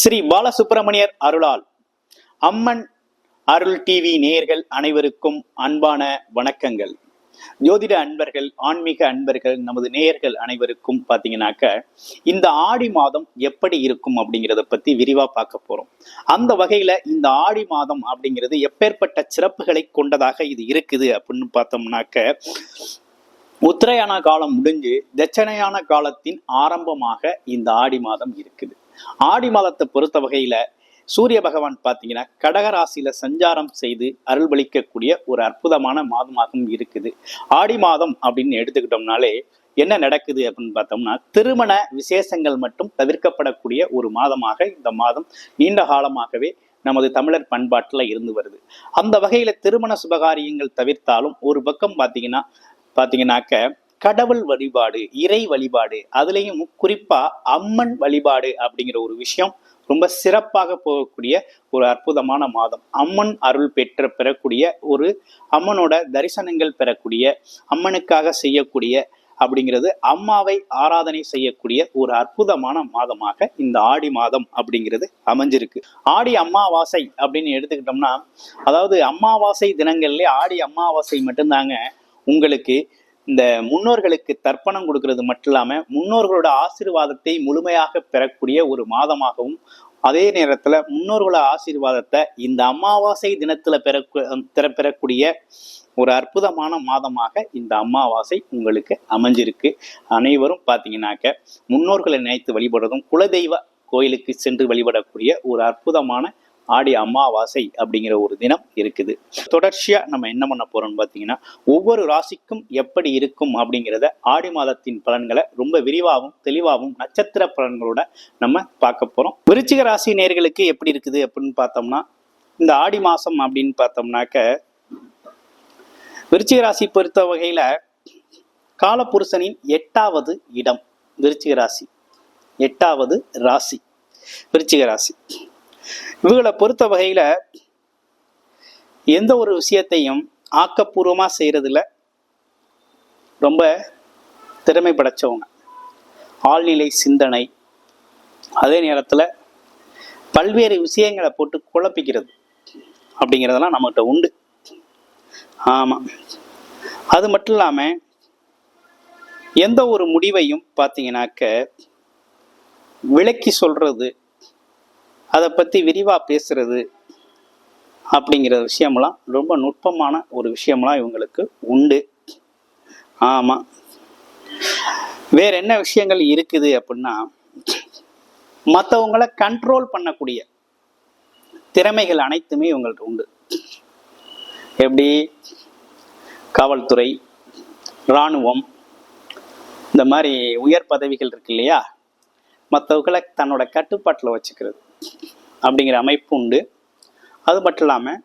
ஸ்ரீ பாலசுப்பிரமணியர் அருளால். அம்மன் அருள் டிவி நேயர்கள் அனைவருக்கும் அன்பான வணக்கங்கள். ஜோதிட அன்பர்கள் ஆன்மீக அன்பர்கள் நமது நேயர்கள் அனைவருக்கும் பார்த்தீங்கன்னாக்க இந்த ஆடி மாதம் எப்படி இருக்கும் அப்படிங்கிறத பத்தி விரிவா பார்க்க போறோம். அந்த வகையில இந்த ஆடி மாதம் அப்படிங்கிறது எப்பேற்பட்ட சிறப்புகளை கொண்டதாக இது இருக்குது அப்படின்னு பார்த்தோம்னாக்க உத்தரையான காலம் முடிஞ்சு தட்சணையான காலத்தின் ஆரம்பமாக இந்த ஆடி மாதம் இருக்குது. ஆடி மாதத்தை பொறுத்த வகையில சூரிய பகவான் பார்த்தீங்கன்னா கடகராசியில சஞ்சாரம் செய்து அருள்வளிக்கக்கூடிய ஒரு அற்புதமான மாதமாகவும் இருக்குது. ஆடி மாதம் அப்படின்னு எடுத்துக்கிட்டோம்னாலே என்ன நடக்குது அப்படின்னு பார்த்தோம்னா திருமண விசேஷங்கள் மட்டும் தவிர்க்கப்படக்கூடிய ஒரு மாதமாக இந்த மாதம் நீண்ட காலமாகவே நமது தமிழர் பண்பாட்டில் இருந்து வருது. அந்த வகையில் திருமண சுபகாரியங்கள் தவிர்த்தாலும் ஒரு பக்கம் பார்த்தீங்கன்னா பார்த்தீங்கன்னாக்க கடவுள் வழிபாடு இறை வழிபாடு அதுலேயும் குறிப்பாக அம்மன் வழிபாடு அப்படிங்கிற ஒரு விஷயம் ரொம்ப சிறப்பாக போகக்கூடிய ஒரு அற்புதமான மாதம். அம்மன் அருள் பெற்ற பெறக்கூடிய ஒரு அம்மனோட தரிசனங்கள் பெறக்கூடிய அம்மனுக்காக செய்யக்கூடிய அப்படிங்கிறது அம்மாவை ஆராதனை செய்யக்கூடிய ஒரு அற்புதமான மாதமாக இந்த ஆடி மாதம் அப்படிங்கிறது அமைஞ்சிருக்கு. ஆடி அம்மாவாசை அப்படின்னு எடுத்துக்கிட்டோம்னா அதாவது அம்மாவாசை தினங்கள்லேயே ஆடி அம்மாவாசை மட்டும்தாங்க உங்களுக்கு இந்த முன்னோர்களுக்கு தர்ப்பணம் கொடுக்கறது மட்டும் இல்லாமல் முன்னோர்களோட ஆசீர்வாதத்தை முழுமையாக பெறக்கூடிய ஒரு மாதமாகவும் அதே நேரத்தில் முன்னோர்களோட ஆசீர்வாதத்தை இந்த அமாவாசை தினத்தில் பெற பெற- பெறக்கூடிய ஒரு அற்புதமான மாதமாக இந்த அமாவாசை உங்களுக்கு அமைஞ்சிருக்கு. அனைவரும் பார்த்தீங்கன்னாக்க முன்னோர்களை நினைத்து வழிபடுறதும் குலதெய்வ கோயிலுக்கு சென்று வழிபடக்கூடிய ஒரு அற்புதமான ஆடி அமாவாசை அப்படிங்கிற ஒரு தினம் இருக்குது. தொடர்ச்சியா நம்ம என்ன பண்ண போறோம்னு பார்த்தீங்கன்னா ஒவ்வொரு ராசிக்கும் எப்படி இருக்கும் அப்படிங்கிறத ஆடி மாதத்தின் பலன்களை ரொம்ப விரிவாகவும் தெளிவாகவும் நட்சத்திர பலன்களோட நம்ம பார்க்க போறோம். விருச்சிக ராசி நேர்களுக்கு எப்படி இருக்குது அப்படின்னு பார்த்தோம்னா இந்த ஆடி மாசம் அப்படின்னு பார்த்தோம்னாக்க விருச்சிக ராசி பொறுத்த வகையில காலபுருஷனின் எட்டாவது இடம் விருச்சிக ராசி. எட்டாவது ராசி. விருச்சிக ராசி. இவங்களை பொறுத்த வகையில எந்த ஒரு விஷயத்தையும் ஆக்கப்பூர்வமாக செய்யறதுல ரொம்ப திறமை படைச்சவங்க. ஆழ்நிலை சிந்தனை. அதே நேரத்தில் பல்வேறு விஷயங்களை போட்டு குழப்பிக்கிறது அப்படிங்கிறதெல்லாம் நம்மகிட்ட உண்டு. ஆமாம் அது மட்டும் இல்லாமல் எந்த ஒரு முடிவையும் பார்த்தீங்கன்னாக்க விளக்கி சொல்றது அதை பற்றி விரிவாக பேசுறது அப்படிங்கிற விஷயம்லாம் ரொம்ப நுட்பமான ஒரு விஷயம்லாம் இவங்களுக்கு உண்டு. ஆமாம் வேற என்ன விஷயங்கள் இருக்குது அப்படின்னா மற்றவங்கள கண்ட்ரோல் பண்ணக்கூடிய திறமைகள் அனைத்துமே இவங்கள்ட்ட உண்டு. எப்படி? காவல்துறை இராணுவம் இந்த மாதிரி உயர் பதவிகள் இருக்கு இல்லையா? மற்றவர்களை தன்னோட கட்டுப்பாட்டில் வச்சுக்கிறது. அப்படிங்கிற அமைப்பு உண்டு. அது மட்டும் இல்லாமல்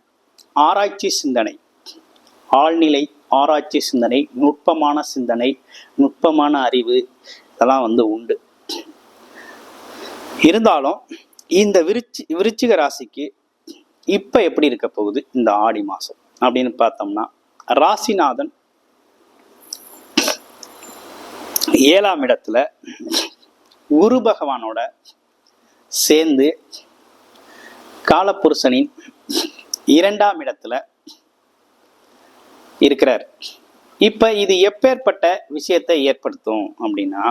ஆராய்ச்சி சிந்தனை ஆழ்நிலை ஆராய்ச்சி சிந்தனை நுட்பமான சிந்தனை நுட்பமான அறிவு இதெல்லாம் வந்து உண்டு. இருந்தாலும் இந்த விருச்சி விருச்சிக ராசிக்கு இப்போ எப்படி இருக்க போகுது? இந்த ஆடி மாதம் அப்படின்னு பார்த்தோம்னா ராசிநாதன் ஏழாம் இடத்துல குரு பகவானோட சேர்ந்து காலப்புருஷனின் இரண்டாம் இடத்துல இருக்கிறார். இப்ப இது எப்பேற்பட்ட விஷயத்தை ஏற்படுத்தும் அப்படின்னா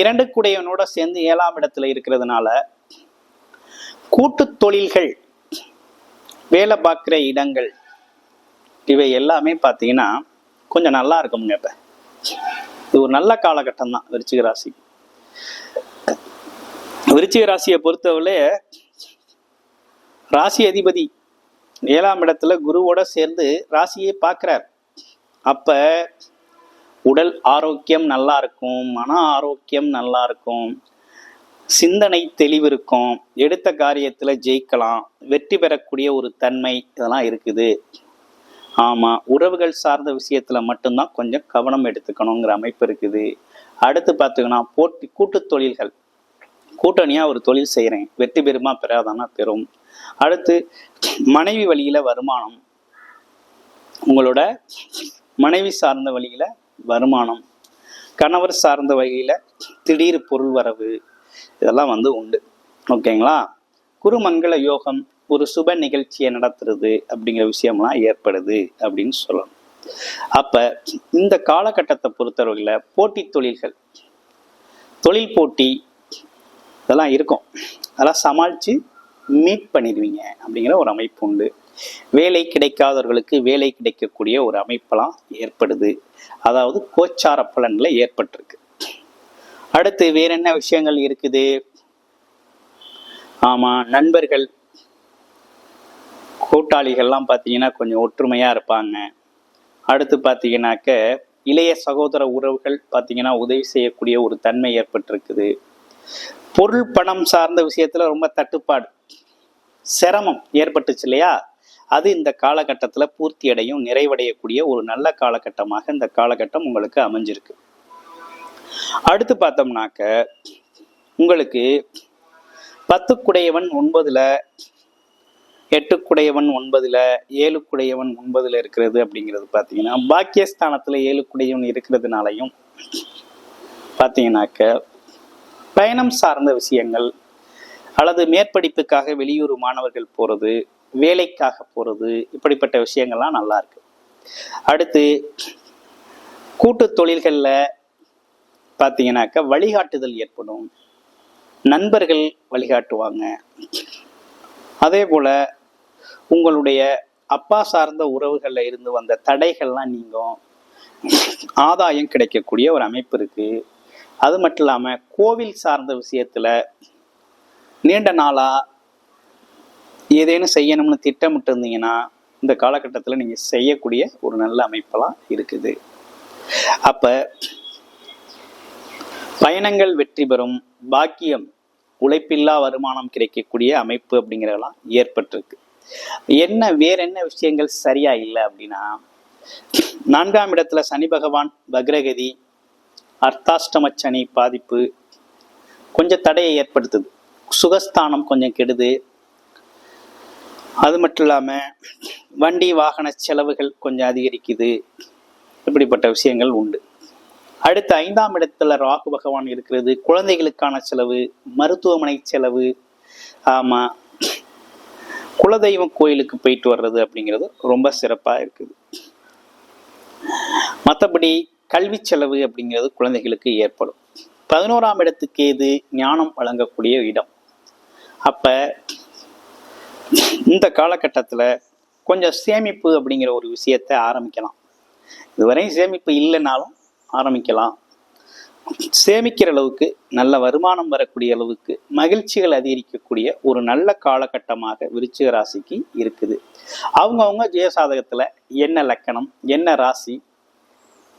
இரண்டு குடையவனோட சேர்ந்து ஏழாம் இடத்துல இருக்கிறதுனால கூட்டு தொழில்கள் வேலை பார்க்குற இடங்கள் இவை எல்லாமே பார்த்தீங்கன்னா கொஞ்சம் நல்லா இருக்குமுங்க இப்போ. இது ஒரு நல்ல காலகட்டம் தான் விருச்சிக ராசி விருச்சிக ராசியை பொறுத்தவரை ராசி அதிபதி ஏழாம் இடத்துல குருவோட சேர்ந்து ராசியை பார்க்கிறார். அப்ப உடல் ஆரோக்கியம் நல்லா இருக்கும் மன ஆரோக்கியம் நல்லா இருக்கும் சிந்தனை தெளிவு இருக்கும் எடுத்த காரியத்துல ஜெயிக்கலாம் வெற்றி பெறக்கூடிய ஒரு தன்மை இதெல்லாம் இருக்குது. ஆமா உறவுகள் சார்ந்த விஷயத்துல மட்டும்தான் கொஞ்சம் கவனம் எடுத்துக்கணுங்கிற அமைப்பு இருக்குது. அடுத்து பார்த்துக்கணும் போட்டி கூட்டுத் தொழில்கள். கூட்டணியாக ஒரு தொழில் செய்கிறேன் வெற்றி பெறுமா பெறாதானா பெறும். அடுத்து மனைவி வழியில் வருமானம். உங்களோட மனைவி சார்ந்த வழியில் வருமானம். கணவர் சார்ந்த வகையில் திடீர் பொருள் வரவு. இதெல்லாம் வந்து உண்டு. ஓகேங்களா? குருமங்கள யோகம் ஒரு சுப நிகழ்ச்சியை நடத்துறது அப்படிங்கிற விஷயம்லாம் ஏற்படுது அப்படின்னு சொல்லணும். அப்ப இந்த காலகட்டத்தை பொறுத்தவரையில் போட்டி தொழில்கள் தொழில் போட்டி இதெல்லாம் இருக்கும். அதெல்லாம் சமாளித்து மீட் பண்ணிடுவீங்க அப்படிங்கிற ஒரு அமைப்பு உண்டு. வேலை கிடைக்காதவர்களுக்கு வேலை கிடைக்கக்கூடிய ஒரு அமைப்பெல்லாம் ஏற்படுது. அதாவது கோச்சார பலன்ல ஏற்பட்டிருக்கு. அடுத்து வேற என்ன விஷயங்கள் இருக்குது? ஆமா நண்பர்கள் கூட்டாளிகள்லாம் பார்த்தீங்கன்னா கொஞ்சம் ஒற்றுமையா இருப்பாங்க. அடுத்து பார்த்தீங்கன்னாக்க இளைய சகோதர உறவுகள் பார்த்தீங்கன்னா உதவி செய்யக்கூடிய ஒரு தன்மை ஏற்பட்டிருக்குது. பொருள் பணம் சார்ந்த விஷயத்துல ரொம்ப தட்டுப்பாடு சிரமம் ஏற்பட்டுச்சு இல்லையா? அது இந்த காலகட்டத்தில் பூர்த்தி அடையும் நிறைவடையக்கூடிய ஒரு நல்ல காலகட்டமாக இந்த காலகட்டம் உங்களுக்கு அமைஞ்சிருக்கு. அடுத்து பார்த்தோம்னாக்க உங்களுக்கு பத்துக்குடையவன் ஒன்பதுல எட்டுக்குடையவன் ஒன்பதுல ஏழுக்குடையவன் ஒன்பதுல இருக்கிறது அப்படிங்கிறது பார்த்தீங்கன்னா பாக்கியஸ்தானத்துல ஏழுக்குடையவன் இருக்கிறதுனாலையும் பார்த்தீங்கன்னாக்க பயணம் சார்ந்த விஷயங்கள் அல்லது மேற்படிப்புக்காக வெளியூர் மாணவர்கள் போறது வேலைக்காக போறது இப்படிப்பட்ட விஷயங்கள்லாம் நல்லா இருக்கு. அடுத்து கூட்டு தொழில்களில் பார்த்தீங்கன்னாக்க வழிகாட்டுதல் ஏற்படும். நண்பர்கள் வழிகாட்டுவாங்க. அதே போல உங்களுடைய அப்பா சார்ந்த உறவுகளில் இருந்து வந்த தடைகள்லாம் நீங்கும். ஆதாயம் கிடைக்கக்கூடிய ஒரு அமைப்பு இருக்கு. அது மட்டும் இல்லாமல் கோவில் சார்ந்த விஷயத்துல நீண்ட நாளா ஏதேனும் செய்யணும்னு திட்டமிட்டு இருந்தீங்கன்னா இந்த காலகட்டத்தில் நீங்கள் செய்யக்கூடிய ஒரு நல்ல அமைப்பெல்லாம் இருக்குது. அப்போ பயணங்கள் வெற்றி பெறும் பாக்கியம் உழைப்பில்லா வருமானம் கிடைக்கக்கூடிய அமைப்பு அப்படிங்கிறதெல்லாம் ஏற்பட்டிருக்கு. என்ன வேற என்ன விஷயங்கள் சரியா இல்லை அப்படின்னா நான்காம் இடத்துல சனி பகவான் பக்ரகதி அர்த்தாஷ்டம சனி பாதிப்பு கொஞ்சம் தடையை ஏற்படுத்துது. சுகஸ்தானம் கொஞ்சம் கெடுது. அது மட்டும் இல்லாமல் வண்டி வாகன செலவுகள் கொஞ்சம் அதிகரிக்குது. இப்படிப்பட்ட விஷயங்கள் உண்டு. அடுத்து ஐந்தாம் இடத்துல ராகு பகவான் இருக்கிறது. குழந்தைகளுக்கான செலவு மருத்துவமனை செலவு ஆமா குலதெய்வம் கோயிலுக்கு போயிட்டு வர்றது அப்படிங்கிறது ரொம்ப சிறப்பாக இருக்குது. மற்றபடி கல்வி செலவு அப்படிங்கிறது குழந்தைகளுக்கு ஏற்படும். பதினோராம் இடத்துக்கு ஏது ஞானம் வழங்கக்கூடிய இடம்? அப்போ இந்த காலகட்டத்தில் கொஞ்சம் சேமிப்பு அப்படிங்கிற ஒரு விஷயத்தை ஆரம்பிக்கலாம். இதுவரையும் சேமிப்பு இல்லைனாலும் ஆரம்பிக்கலாம். சேமிக்கிற அளவுக்கு நல்ல வருமானம் வரக்கூடிய அளவுக்கு மகிழ்ச்சிகள் அதிகரிக்கக்கூடிய ஒரு நல்ல காலகட்டமாக விருச்சிக ராசிக்கு இருக்குது. அவங்கவுங்க ஜெயசாதகத்தில் என்ன லக்கணம் என்ன ராசி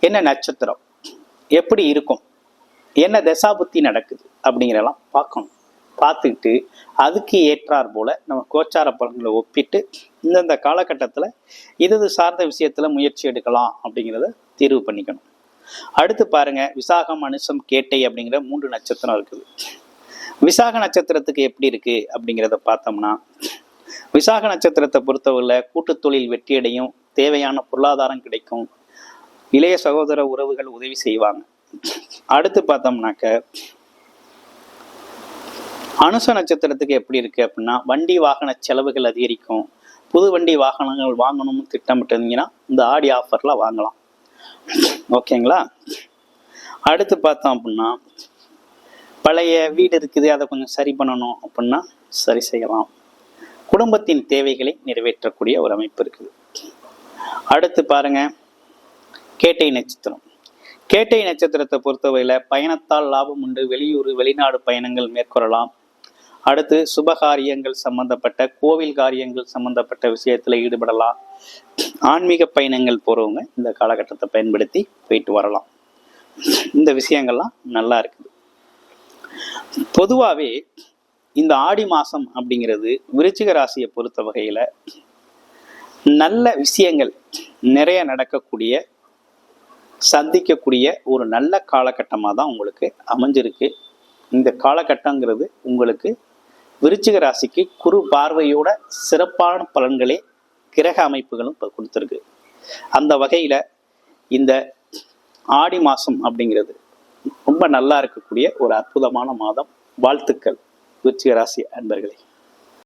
என்ன நட்சத்திரம் எப்படி இருக்கும் என்ன தசாபுத்தி நடக்குது அப்படிங்கிறலாம் பார்க்கணும். பார்த்துக்கிட்டு அதுக்கு ஏற்றார் போல நம்ம கோச்சார பலன்களை ஒப்பிட்டு இந்தந்த காலகட்டத்தில் இது சார்ந்த விஷயத்தில் முயற்சி எடுக்கலாம் அப்படிங்கிறத தீர்வு பண்ணிக்கணும். அடுத்து பாருங்க விசாகம் அனுசம் கேட்டை அப்படிங்கிற மூன்று நட்சத்திரம் இருக்குது. விசாக நட்சத்திரத்துக்கு எப்படி இருக்கு அப்படிங்கிறத பார்த்தோம்னா விசாக நட்சத்திரத்தை பொறுத்தவரையில் கூட்டு தொழில் வெற்றியடையும் தேவையான பொருளாதாரம் கிடைக்கும் இளைய சகோதர உறவுகள் உதவி செய்வாங்க. அடுத்து பார்த்தோம்னாக்க அனுச நட்சத்திரத்துக்கு எப்படி இருக்கு அப்படின்னா வண்டி வாகன செலவுகள் அதிகரிக்கும். புது வண்டி வாகனங்கள் வாங்கணும்னு திட்டமிட்டிருந்தீங்கன்னா இந்த ஆடி ஆஃபர்ல வாங்கலாம். ஓகேங்களா? அடுத்து பார்த்தோம் அப்படின்னா பழைய வீடு இருக்குது அதை கொஞ்சம் சரி பண்ணணும் அப்படின்னா சரி செய்யலாம். குடும்பத்தின் தேவைகளை நிறைவேற்றக்கூடிய ஒரு அமைப்பு இருக்குது. அடுத்து பாருங்க கேட்டை நட்சத்திரம். கேட்டை நட்சத்திரத்தை பொறுத்தவரையில் பயணத்தால் லாபம் உண்டு. வெளியூர் வெளிநாடு பயணங்கள் மேற்கொள்ளலாம். அடுத்து சுபகாரியங்கள் சம்பந்தப்பட்ட கோவில் காரியங்கள் சம்பந்தப்பட்ட விஷயத்துல ஈடுபடலாம். ஆன்மீக பயணங்கள் போறவங்க இந்த காலகட்டத்தை பயன்படுத்தி போயிட்டு வரலாம். இந்த விஷயங்கள்லாம் நல்லா இருக்குது. பொதுவாகவே இந்த ஆடி மாசம் அப்படிங்கிறது விருச்சிக ராசியை பொறுத்த வகையில நல்ல விஷயங்கள் நிறைய நடக்கக்கூடிய சந்திக்கக்கூடிய ஒரு நல்ல காலகட்டமாக தான் உங்களுக்கு அமைஞ்சிருக்கு. இந்த காலகட்டங்கிறது உங்களுக்கு விருச்சிக ராசிக்கு குரு பார்வையோட சிறப்பான பலன்களே கிரக அமைப்புகளும் இப்போ கொடுத்துருக்கு. அந்த வகையில் இந்த ஆடி மாதம் அப்படிங்கிறது ரொம்ப நல்லா இருக்கக்கூடிய ஒரு அற்புதமான மாதம். வாழ்த்துக்கள். விருச்சிக ராசி அன்பர்களே.